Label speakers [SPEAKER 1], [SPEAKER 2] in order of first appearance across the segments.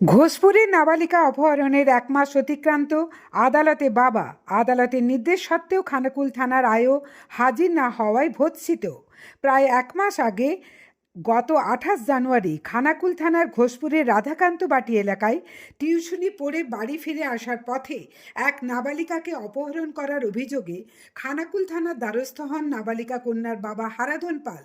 [SPEAKER 1] ঘোষপুরে নাবালিকা অপহরণের এক মাস অতিক্রান্ত। আদালতে বাবা, আদালতের নির্দেশ সত্ত্বেও খানাকুল থানার আয়ও হাজির না হওয়ায় ভৎসিত। প্রায় এক মাস আগে গত আঠাশ জানুয়ারি খানাকুল থানার ঘোষপুরের রাধাকান্ত বাটি এলাকায় টিউশনি পড়ে বাড়ি ফিরে আসার পথে এক নাবালিকাকে অপহরণ করার অভিযোগে খানাকুল থানার দ্বারস্থ হন নাবালিকা কন্যার বাবা হারাধন পাল।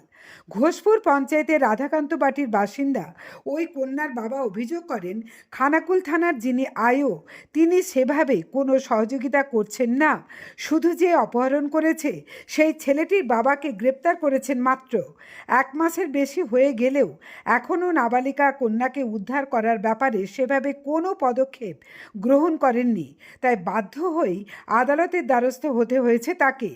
[SPEAKER 1] ঘোষপুর পঞ্চায়েতের রাধাকান্ত বাটির বাসিন্দা ওই কন্যার বাবা অভিযোগ করেন, খানাকুল থানার যিনি আয়ও তিনি সেভাবে কোনো সহযোগিতা করছেন না। শুধু যে অপহরণ করেছে, সেই ছেলেটির বাবাকে গ্রেপ্তার করেছেন মাত্র। এক মাসের বেশি হয়ে গেলেও এখনও নাবালিকা কন্যাকে উদ্ধার করার ব্যাপারে সেভাবে কোনো পদক্ষেপ গ্রহণ করেননি। তাই বাধ্য হয়েই আদালতের দ্বারস্থ হতে হয়েছে তাকে।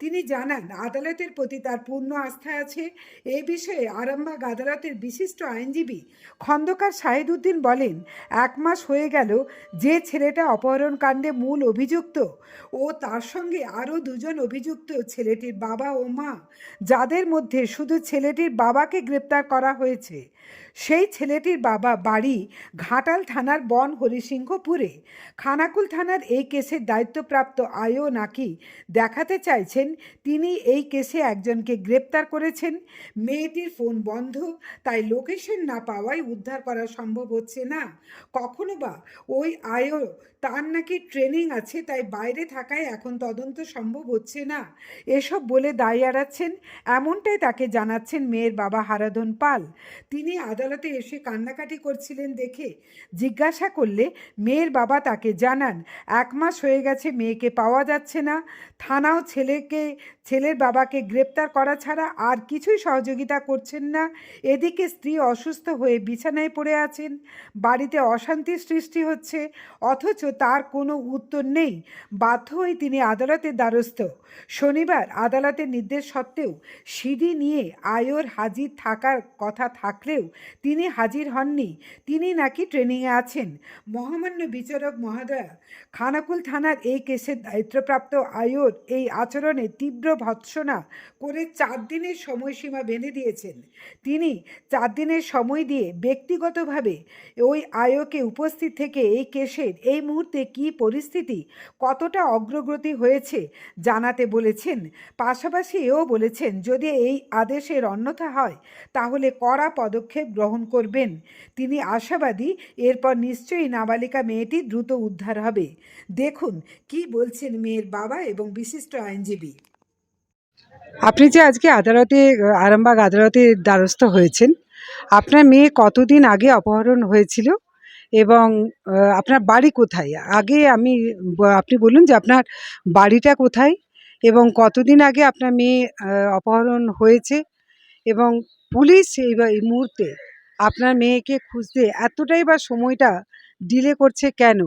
[SPEAKER 1] তিনি জানান, আদালতের প্রতি তার পূর্ণ আস্থা আছে। এ বিষয়ে আরামবাগ আদালতের বিশিষ্ট আইনজীবী খন্দকার শাহিদুদ্দিন বলেন, এক মাস হয়ে গেল যে ছেলেটা অপহরণ কাণ্ডে মূল অভিযুক্ত ও তার সঙ্গে আরও দুজন অভিযুক্ত ছেলেটির বাবা ও মা, যাদের মধ্যে শুধু ছেলেটির বাবাকে গ্রেপ্তার করা হয়েছে। সেই ছেলেটির বাবা বাড়ি ঘাটাল থানার বন হরিসিংহপুরে। খানাকুল থানার এই কেসের দায়িত্বপ্রাপ্ত আয়ও নাকি দেখাতে চাইছেন, তিনি এই কেসে একজনকে গ্রেপ্তার করেছেন। মেয়েটির ফোন বন্ধ, তাই লোকেশন না পাওয়ায় উদ্ধার করা সম্ভব হচ্ছে না। কখনো বা ওই আয়ও তার নাকি ট্রেনিং আছে, তাই বাইরে থাকায় এখন তদন্ত সম্ভব হচ্ছে না। এসব বলে দায় এড়াচ্ছেন এমনটাই তাকে জানাচ্ছেন মেয়ের বাবা হারাধন পাল। তিনি আদালতে এসে কান্নাকাটি করছিলেন দেখে জিজ্ঞাসা করলে মেয়ের বাবা তাকে জানান, এক মাস হয়ে গেছে মেয়েকে পাওয়া যাচ্ছে না। থানাও ছেলেকে, ছেলের বাবাকে গ্রেপ্তার করা ছাড়া আর কিছুই সহযোগিতা করছেন না। এদিকে স্ত্রী অসুস্থ হয়ে বিছানায় পড়ে আছেন। বাড়িতে অশান্তির সৃষ্টি হচ্ছে, অথচ তার কোনো উত্তর নেই। বাধ্য হয়ে তিনি আদালতের দ্বারস্থ। শনিবার আদালতের নির্দেশ সত্ত্বেও সিঁড়ি নিয়ে আয়োর হাজির থাকার কথা থাকলেও তিনি হাজির হননি। তিনি নাকি ট্রেনিংয়ে আছেন। মহামান্য বিচারক মহোদয়া, খানাকুল থানার এই কেসের দায়িত্বপ্রাপ্ত আয়োর এই আচরণে তীব্র ভৎসনা করে চার দিনের সময়সীমা বেঁধে দিয়েছেন। তিনি চার দিনের সময় দিয়ে ব্যক্তিগতভাবে ওই আয়োকে উপস্থিত থেকে এই কেসের এই মুহূর্তে কী পরিস্থিতি, কতটা অগ্রগতি হয়েছে জানাতে বলেছেন। পাশাপাশি এও বলেছেন, যদি এই আদেশের অন্যথা হয়, তাহলে কড়া পদক্ষেপ গ্রহণ করবেন। তিনি আশাবাদী, এরপর নিশ্চয়ই নাবালিকা মেয়েটি দ্রুত উদ্ধার হবে। দেখুন, কি বলছেন মেয়ের বাবা এবং বিশিষ্ট আইনজীবী। আপনি যে আজকে আদালতে, আরামবাগ আদালতে দ্বারস্থ হয়েছেন, আপনার মেয়ে কতদিন আগে অপহরণ হয়েছিল এবং আপনার বাড়ি কোথায়? আগে আমি, আপনি বলুন যে আপনার বাড়িটা কোথায় এবং কতদিন আগে আপনার মেয়ে অপহরণ হয়েছে এবং পুলিশ এই এই মুহূর্তে আপনার মেয়েকে খুঁজতে এতটাই বা সময়টা ডিলে করছে কেন?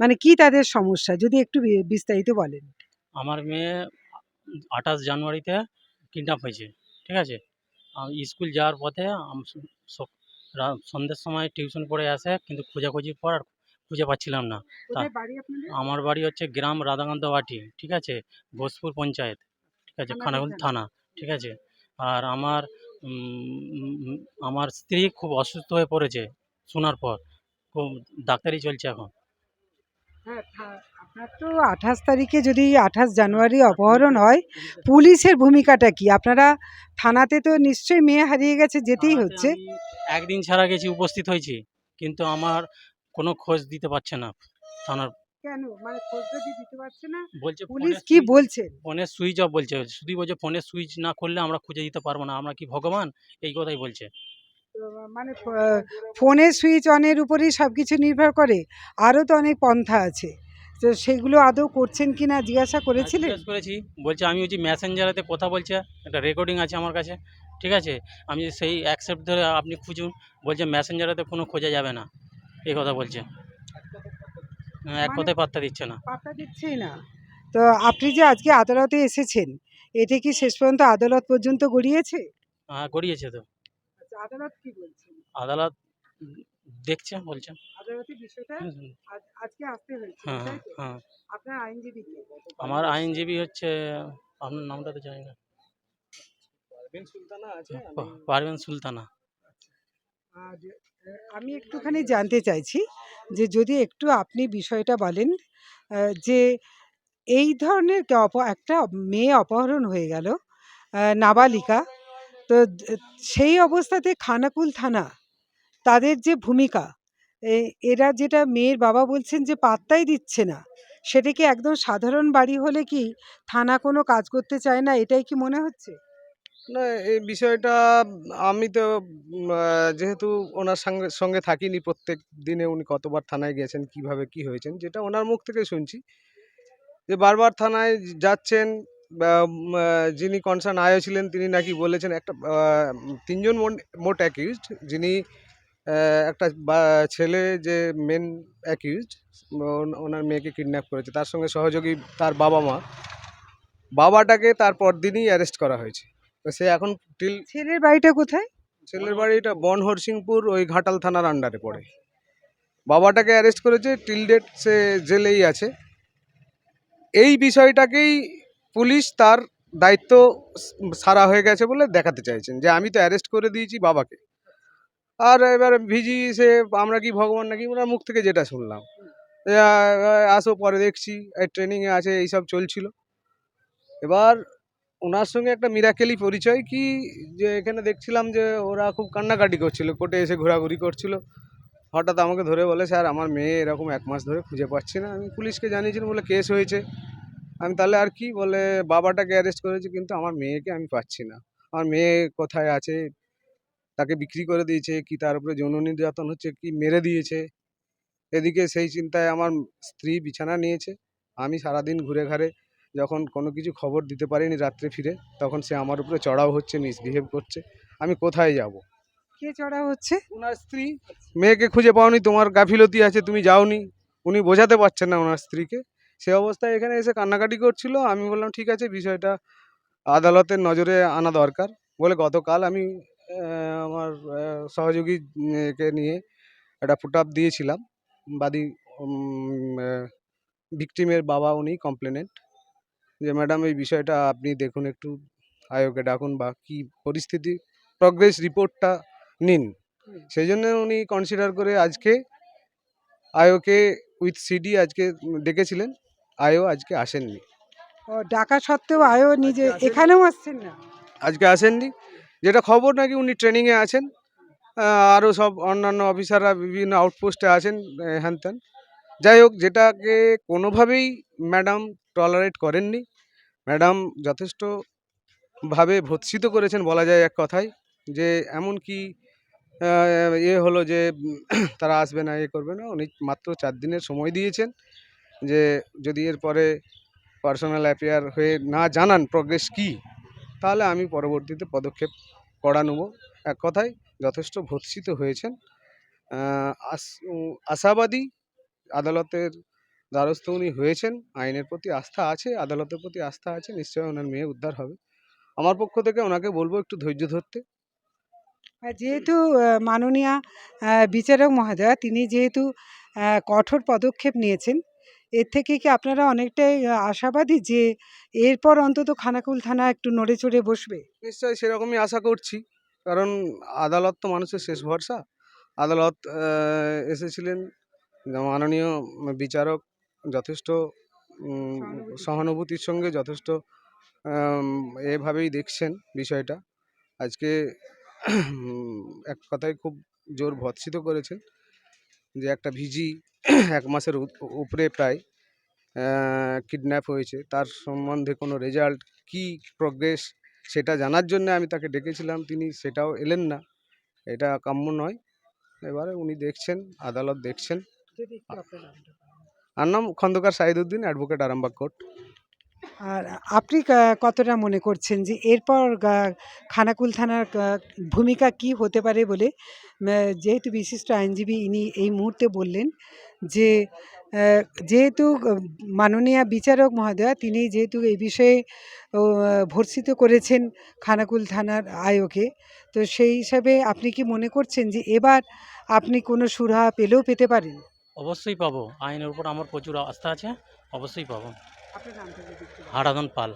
[SPEAKER 1] মানে কি তাদের সমস্যা? যদি একটু বিস্তারিত বলেন।
[SPEAKER 2] আমার মেয়ে আঠাশ জানুয়ারিতে কিডন্যাপ হয়েছে ঠিক আছে? স্কুল যাওয়ার পথে সন্ধ্যের সময় টিউশন পড়ে আসে কিন্তু খোঁজাখুঁজির পর আর খুঁজে পাচ্ছিলাম না। আমার বাড়ি হচ্ছে গ্রাম রাধাকান্ত বাটি ঠিক আছে? ঘোষপুর পঞ্চায়েত ঠিক আছে?
[SPEAKER 1] খানাকুল থানা।
[SPEAKER 2] ঠিক আছে? আর আমার আমার স্ত্রী খুব অসুস্থ হয়ে পড়েছে শোনার পর। খুব ডাক্তারি চলছে এখন।
[SPEAKER 1] হ্যাঁ আপনার তো আঠাশ তারিখে যদি আঠাশ জানুয়ারি অপহরণ হয় পুলিশের ভূমিকাটা কি? আপনারা থানাতে তো নিশ্চয়ই মেয়ে হারিয়ে গেছে যেতেই হচ্ছে।
[SPEAKER 2] একদিন ছাড়া গেছি উপস্থিত হয়েছি। কিন্তু আমার কোনো খোঁজ দিতে পারছে না থানার
[SPEAKER 1] কেন? মানে খোঁজ যদি দিতে পারছে না
[SPEAKER 2] বলছে
[SPEAKER 1] পুলিশ কি বলছেন
[SPEAKER 2] ফোনের সুইচ অফ বলছে। শুধু বলছে ফোনের সুইচ না করলে আমরা খুঁজে দিতে পারব না। আমরা কি ভগবান? এই কথাই বলছে।
[SPEAKER 1] মানে ফ- ফোনের সুইচ অনের উপরেই সব কিছু নির্ভর করে। আরও তো অনেক পন্থা আছে। তো সেগুলো আদৌ করছেন কি না জিজ্ঞাসা
[SPEAKER 2] আর
[SPEAKER 1] করেছিলেন?
[SPEAKER 2] জিজ্ঞেস করেছি। বলছে আমি হচ্ছে মেসেঞ্জারেতে কথা বলছে একটা রেকর্ডিং আছে আমার কাছে। ঠিক আছে? আমি সেই অ্যাকসেপ্ট ধরে আপনি খুঁজুন। বলছে মেসেঞ্জারেতে কোনো খোঁজা যাবে না। এই কথা বলছে। হ্যাঁ, এক
[SPEAKER 1] মানে-
[SPEAKER 2] কথায় পাত্তা দিচ্ছে না।
[SPEAKER 1] পাত্তা দিচ্ছেই না। তো আপনি যে আজকে আদালতে এসেছেন এটা কি শেষ পর্যন্ত আদালত পর্যন্ত গড়িয়েছে?
[SPEAKER 2] হ্যাঁ গড়িয়েছে তো।
[SPEAKER 1] আচ্ছা, আদালত কি বলছেন?
[SPEAKER 2] আদালত দেখছে বলছে।
[SPEAKER 1] আদালতের বিষয়টা আজকে আসতে হয়েছে
[SPEAKER 2] হ্যাঁ হ্যাঁ।
[SPEAKER 1] আপনার আইনজীবী কে?
[SPEAKER 2] আমার আইনজীবী হচ্ছে আপনার নামটা তো জানি না।
[SPEAKER 3] পারবেন সুলতানা আছে
[SPEAKER 2] পা- পারভেন সুলতানা।
[SPEAKER 1] আর আমি একটুখানি জানতে চাইছি যে যদি একটু আপনি বিষয়টা বলেন যে এই ধরনের একটা মেয়ে অপহরণ হয়ে গেল নাবালিকা, তো সেই অবস্থাতে খানাকুল থানা তাদের যে ভূমিকা এরা যেটা মেয়ের বাবা বলছেন যে পাত্তাই দিচ্ছে না, সেটা কি একদম সাধারণ বাড়ি হলে কি থানা কোনো কাজ করতে চায় না, এটাই কি মনে হচ্ছে?
[SPEAKER 3] না, এই বিষয়টা আমি তো যেহেতু ওনার সঙ্গে সঙ্গে থাকিনি প্রত্যেক দিনে উনি কতবার থানায় গেছেন, কীভাবে কি হয়েছেন, যেটা ওনার মুখ থেকে শুনছি। যে বারবার থানায় যাচ্ছেন যিনি কনসার্ন আয়ো ছিলেন, তিনি নাকি বলেছেন একটা তিনজন মোট- অ্যাকিউজড যিনি একটা ছেলে যে মেন অ্যাকিউজড ওনার মেয়েকে কিডন্যাপ করেছে। তার সঙ্গে সহযোগী তার বাবা মা। বাবাটাকে তারপর দিনই অ্যারেস্ট করা হয়েছে। তো সে এখন টিল
[SPEAKER 1] ছেলের বাড়িটা কোথায়?
[SPEAKER 3] ছেলের বাড়িটা বন হরসিংপুর ওই ঘাটাল থানার আন্ডারে পড়ে। বাবাটাকে অ্যারেস্ট করেছে টিল ডেট সে জেলেই আছে। এই বিষয়টাকেই পুলিশ তার দায়িত্ব সারা হয়ে গেছে বলে দেখাতে চাইছেন যে আমি তো অ্যারেস্ট করে দিয়েছি বাবাকে। আর এবার ভিজি সে আমরা কি ভগবান নাকি? ওনার মুখ থেকে যেটা শুনলাম। আসো পরে দেখছি ট্রেনিংয়ে আছে এইসব চলছিল। এবার ওনার সঙ্গে একটা মিরাকেলি পরিচয় কি? যে এখানে দেখছিলাম যে ওরা খুব কান্নাকাটি করছিল, কোর্টে এসে ঘোরাঘুরি করছিল। হঠাৎ আমাকে ধরে বলে, স্যার, আমার মেয়ে এরকম এক মাস ধরে খুঁজে পাচ্ছি না। আমি পুলিশকে জানিয়েছিলাম, বলে কেস হয়েছে। আমি তাহলে আর কি? বলে, বাবাটাকে অ্যারেস্ট করেছে, কিন্তু আমার মেয়েকে আমি পাচ্ছি না। আমার মেয়ে কোথায় আছে? তাকে বিক্রি করে দিয়েছে, কি তার উপরে যৌন নির্যাতন হচ্ছে, কি মেরে দিয়েছে? এদিকে সেই চিন্তায় আমার স্ত্রী বিছানা নিয়েছে। আমি সারাদিন ঘুরে ঘাড়ে যখন কোনো কিছু খবর দিতে পারিনি রাত্রে ফিরে তখন সে আমার উপরে চড়াও হচ্ছে মিসবিহেভ করছে। আমি কোথায় যাব?
[SPEAKER 1] কে চড়া হচ্ছে?
[SPEAKER 3] ওনার স্ত্রী। মেয়েকে খুঁজে পাওনি তোমার গাফিলতি আছে তুমি যাওনি। উনি বোঝাতে পারছেন না ওনার স্ত্রীকে। সে অবস্থায় এখানে এসে কান্নাকাটি করছিল। আমি বললাম ঠিক আছে বিষয়টা আদালতের নজরে আনা দরকার। বলে গতকাল আমি আমার আহ, সহযোগী উম, কে নিয়ে একটা ফুট আপ দিয়েছিলাম। বাদী ভিকটিমের বাবা উনি কমপ্লেনেন্ট। যে ম্যাডাম এই বিষয়টা আপনি দেখুন একটু আয়োগে ডাকুন বা কি পরিস্থিতি প্রগ্রেস রিপোর্টটা নিন। সেই জন্য উনি কনসিডার করে আজকে আয়োকে উইথ সিডি আজকে ডেকেছিলেন। আয়ো আজকে আসেননি।
[SPEAKER 1] ও ডাকা সত্ত্বেও আয়ও নিজে এখানেও আসছেন না?
[SPEAKER 3] আজকে আসেননি। যেটা খবর নাকি উনি ট্রেনিংয়ে আছেন। আরও সব অন্যান্য অফিসাররা বিভিন্ন আউটপোস্টে আছেন হ্যান ত্যান। যাই হোক যেটাকে কোনোভাবেই ম্যাডাম টলারেট করেননি। ম্যাডাম যথেষ্ট ভাবে ভৎসিত করেছেন বলা যায় এক কথায় যে, এমন কি ইয়ে হলো যে, তারা আসবে না, এ করবে না। উনি মাত্র চার দিনের সময় দিয়েছেন যে, যদি এরপরে পার্সোনাল অ্যাফেয়ার হয়ে না জানান প্রগ্রেস কি, তাহলে আমি পরবর্তীতে পদক্ষেপ করা নেব। এক কথায় যথেষ্ট ভৎসিত হয়েছেন। আশাবাদী আদালতের দ্বারস্থ উনি হয়েছেন। আইনের প্রতি আস্থা আছে আদালতের প্রতি আস্থা আছে নিশ্চয়ই ওনার মেয়ে উদ্ধার হবে। আমার পক্ষ থেকে ওনাকে বলব একটু ধৈর্য ধরতে।
[SPEAKER 1] যেহেতু মাননীয়া বিচারক মহোদয়া তিনি যেহেতু কঠোর পদক্ষেপ নিয়েছেন এর থেকে কি আপনারা অনেকটাই আশাবাদী যে এরপর অন্তত খানাকুল থানা একটু নড়ে চড়ে বসবে?
[SPEAKER 3] নিশ্চয়ই সেরকমই আশা করছি। কারণ আদালত তো মানুষের শেষ ভরসা। আদালত এসেছিলেন। মাননীয় বিচারক যথেষ্ট সহানুভূতির সঙ্গে যথেষ্ট এভাবেই দেখছেন বিষয়টা। আজকে এক কথায় খুব জোর ভৎসিত করেছেন যে একটা ভিজি এক মাসের উপরে প্রায় কিডন্যাপ হয়েছে। তার সম্বন্ধে কোনো রেজাল্ট কি প্রগ্রেস সেটা জানার জন্য আমি তাকে ডেকেছিলাম। তিনি সেটাও এলেন না। এটা কাম্য নয়। এবারে উনি দেখছেন আদালত দেখছেন। আর নাম খন্দকার সাইদুদ্দিন, অ্যাডভোকেট আরামবাগ কোর্ট।
[SPEAKER 1] আর আপনি কতটা মনে করছেন যে এরপর খানাকুল থানার ভূমিকা কি হতে পারে বলে? যেহেতু বিশিষ্ট আইনজীবী ইনি এই মুহূর্তে বললেন যে যেহেতু মাননীয় বিচারক মহোদয়া, তিনি যেহেতু এই বিষয়ে ভর্সিত করেছেন খানাকুল থানার আয়োগে, তো সেই হিসাবে আপনি কি মনে করছেন যে এবার আপনি কোনো সুরাহা পেলেও পেতে পারেন?
[SPEAKER 2] অবশ্যই পাবো। আইনের উপর আমার প্রচুর আস্থা আছে অবশ্যই পাবো। হারাধন পাল।